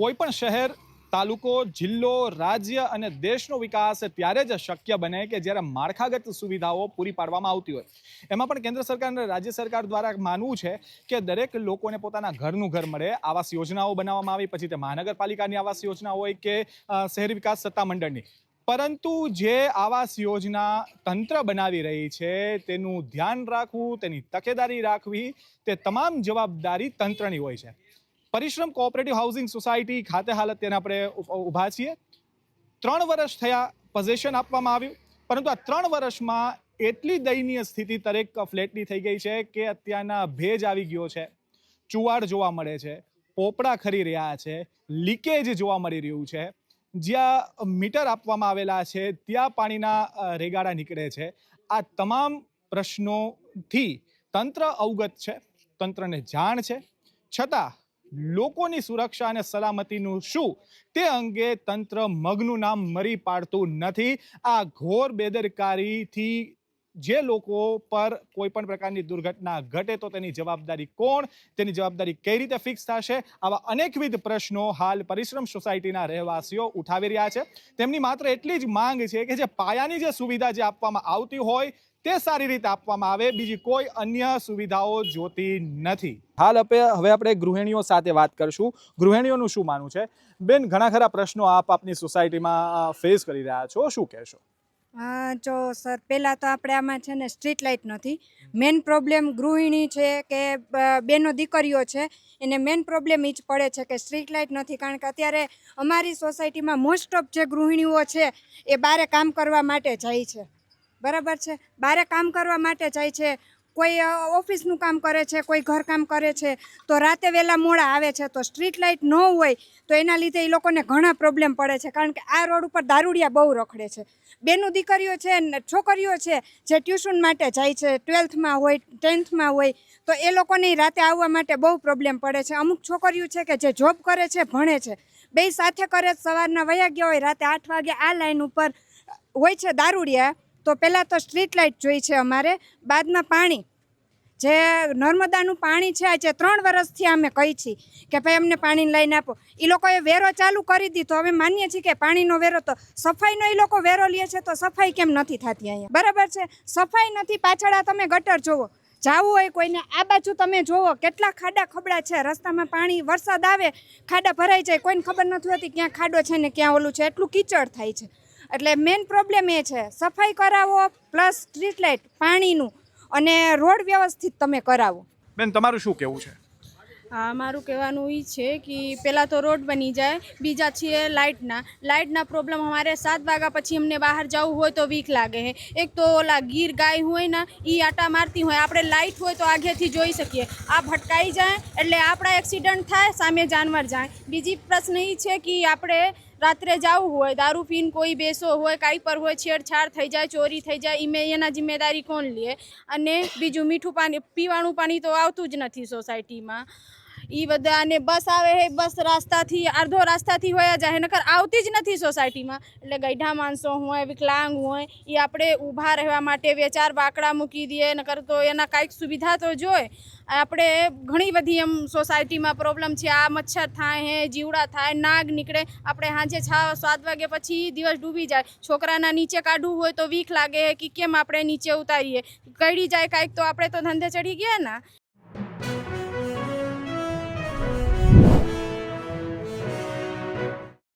કોઈ પણ શહેર, તાલુકો, જિલ્લો, રાજ્ય અને દેશનો વિકાસ ત્યારે જ શક્ય બને કે જ્યારે માળખાગત સુવિધાઓ પૂરી પાડવામાં આવતી હોય. એમાં પણ કેન્દ્ર સરકાર અને રાજ્ય સરકાર દ્વારા માનવું છે કે દરેક લોકોને પોતાના ઘરનું ઘર મળે, આવાસ યોજનાઓ બનાવવામાં આવી, પછી તે મહાનગરપાલિકાની આવાસ યોજના હોય કે શહેરી વિકાસ સત્તા મંડળની. પરંતુ જે આવાસ યોજના તંત્ર બનાવી રહી છે, તેનું ધ્યાન રાખવું, તેની તકેદારી રાખવી, તે તમામ જવાબદારી તંત્રની હોય છે. પરિશ્રમ કોઓપરેટિવ હાઉસિંગ સોસાયટી ખાતે હાલ અત્યારે આપણે ઊભા છીએ. ત્રણ વર્ષ થયા પઝેશન આપવામાં આવ્યું, પરંતુ આ ત્રણ વર્ષમાં એટલી દયનીય સ્થિતિ દરેક ફ્લેટની થઈ ગઈ છે કે અત્યારના ભેજ આવી ગયો છે. ચુવાડ જોવા મળે છે, પોપડા ખરી રહ્યા છે લીકેજ જોવા મળી રહ્યું છે. જ્યાં મીટર આપવામાં આવેલા છે, ત્યાં પાણીના રેગાડા નીકળે છે. આ તમામ પ્રશ્નોથી તંત્ર અવગત છે, તંત્રને જાણ છે. છતાં લોકોની સુરક્ષા અને સલામતીનું શું? તે અંગે તંત્ર મગનું નામ મરી પાડતું નથી. આ ઘોર બેદરકારીથી જે લોકો પર કોઈ પણ પ્રકારની દુર્ઘટના ઘટે તો તેની જવાબદારી કોણ? તેની જવાબદારી કઈ રીતે ફિક્સ થશે? આવા અનેકવિધ પ્રશ્નો હાલ પરિશ્રમ સોસાયટીના રહેવાસીઓ ઉઠાવી રહ્યા છે. તેમની માત્ર એટલી જ માંગ છે કે જે પાયાની જે સુવિધા જે આપવામાં આવતી હોય તે સારી રીતે આપવામાં આવે બીજી કોઈ અન્ય સુવિધાઓ જોતી નથી. હાલ આપે હવે આપણે ગૃહિણીઓ સાથે વાત કરશું. ગૃહિણીઓનું શું માનવું છે? બેન ઘણા ખરા પ્રશ્નો આપ આપની સોસાયટીમાં ફેસ કરી રહ્યા છો. શું કહેશો? જો સર પહેલાં તો આપણે આમાં છે ને સ્ટ્રીટ લાઇટ નથી. મેન પ્રોબ્લેમ ગૃહિણી છે કે બેનો દીકરીઓ છે. એને મેન પ્રોબ્લેમ એ જ પડે છે કે સ્ટ્રીટ લાઇટ નથી. કારણ કે અત્યારે અમારી સોસાયટીમાં મોસ્ટ ઓફ જે ગૃહિણીઓ છે એ બારે કામ કરવા માટે જાય છે. બરાબર છે? બારે કામ કરવા માટે જાય છે. કોઈ ઓફિસનું કામ કરે છે, કોઈ ઘરકામ કરે છે. તો રાતે વહેલા મોડા આવે છે, તો સ્ટ્રીટ લાઇટ ન હોય, તો એના લીધે એ લોકોને ઘણા પ્રોબ્લેમ પડે છે. કારણ કે આ રોડ ઉપર દારૂડિયા બહુ રખડે છે. બેનું દીકરીઓ છે છોકરીઓ છે, જે ટ્યુશન માટે જાય છે, ટ્વેલ્થમાં હોય, ટેન્થમાં હોય, તો એ લોકોને રાતે આવવા માટે બહુ પ્રોબ્લેમ પડે છે. અમુક છોકરીઓ છે કે જે જોબ કરે છે, ભણે છે. બે સાથે કરે, સવારના વયા ગયા હોય, રાતે આઠ વાગે આ લાઇન ઉપર હોય છે દારૂડિયા તો પહેલાં તો સ્ટ્રીટ લાઇટ જોઈ છે અમારે, બાદમાં પાણી. જે નર્મદાનું પાણી છે આજે ત્રણ વર્ષથી અમે કહી છીએ કે ભાઈ અમને પાણી લઈને આપો. એ લોકોએ વેરો ચાલુ કરી દીધો. હવે માનીએ છીએ કે પાણીનો વેરો તો સફાઈનો એ લોકો વેરો લે છે તો સફાઈ કેમ નથી થતી અહીંયા? બરાબર છે? સફાઈ નથી, પાછળ આ તમે ગટર જોવો જાવું હોય કોઈને, આ બાજુ તમે જોવો કેટલા ખાડા ખબડા છે. રસ્તામાં પાણી, વરસાદ આવે, ખાડા ભરાઈ જાય. કોઈને ખબર નથી હોતી ક્યાં ખાડો છે ને ક્યાં ઓલું છે. એટલું કીચડ થાય છે. એટલે મેઇન પ્રોબ્લેમ એ છે સફાઈ કરાવો પ્લસ સ્ટ્રીટ લાઇટ પાણીનું અને રોડ વ્યવસ્થિત તમે કરાવો. બેન તમારું શું કહેવું છે? હા મારું કહેવાનું એ છે કે પહેલાં તો રોડ બની જાય બીજા છીએ લાઇટના. લાઇટના પ્રોબ્લેમ અમારે સાત વાગ્યા પછી અમને બહાર જવું હોય તો વીક લાગે છે એક તો ઓલા ગીર ગાય હોય ને એ આટા મારતી હોય. આપણે લાઇટ હોય તો આગેથી જોઈ શકીએ. આ ભટકાઈ જાય એટલે આપણા એક્સિડન્ટ થાય સામે જાનવર જાય. બીજી પ્રશ્ન એ છે કે આપણે રાત્રે જવું હોય, દારૂ પીને કોઈ બેસો હોય, કાંઈ પર હોય, છેડછાડ થઈ જાય, ચોરી થઈ જાય, ઈમે એના જિમ્મેદારી કોણ લે? અને બીજું મીઠું પાણી, પીવાનું પાણી તો આવતું જ નથી સોસાયટીમાં ઈ બધા અને બસ આવે હે, બસ રાસ્તાથી, અડધો રાસ્તાથી હોય જાય નકર આવતી જ નથી સોસાયટીમાં. એટલે ગઈઢા માણસો હોય, વિકલાંગ હોય એ આપણે ઊભા રહેવા માટે બે ચાર બાકડા મૂકી દઈએ, નકર તો એના કાંઈક સુવિધા તો જોઈએ આપણે ઘણી બધી એમ સોસાયટીમાં પ્રોબ્લેમ છે, આ મચ્છર થાય હે, જીવડા થાય, નાગ નીકળે, આપણે સાંજે છ, સાત વાગે પછી દિવસ ડૂબી જાય. છોકરાના નીચે કાઢવું હોય તો વીક લાગે કે કેમ આપણે નીચે ઉતારીએ. કડી જાય કાંઈક તો આપણે તો ધંધે ચડી ગયા ને.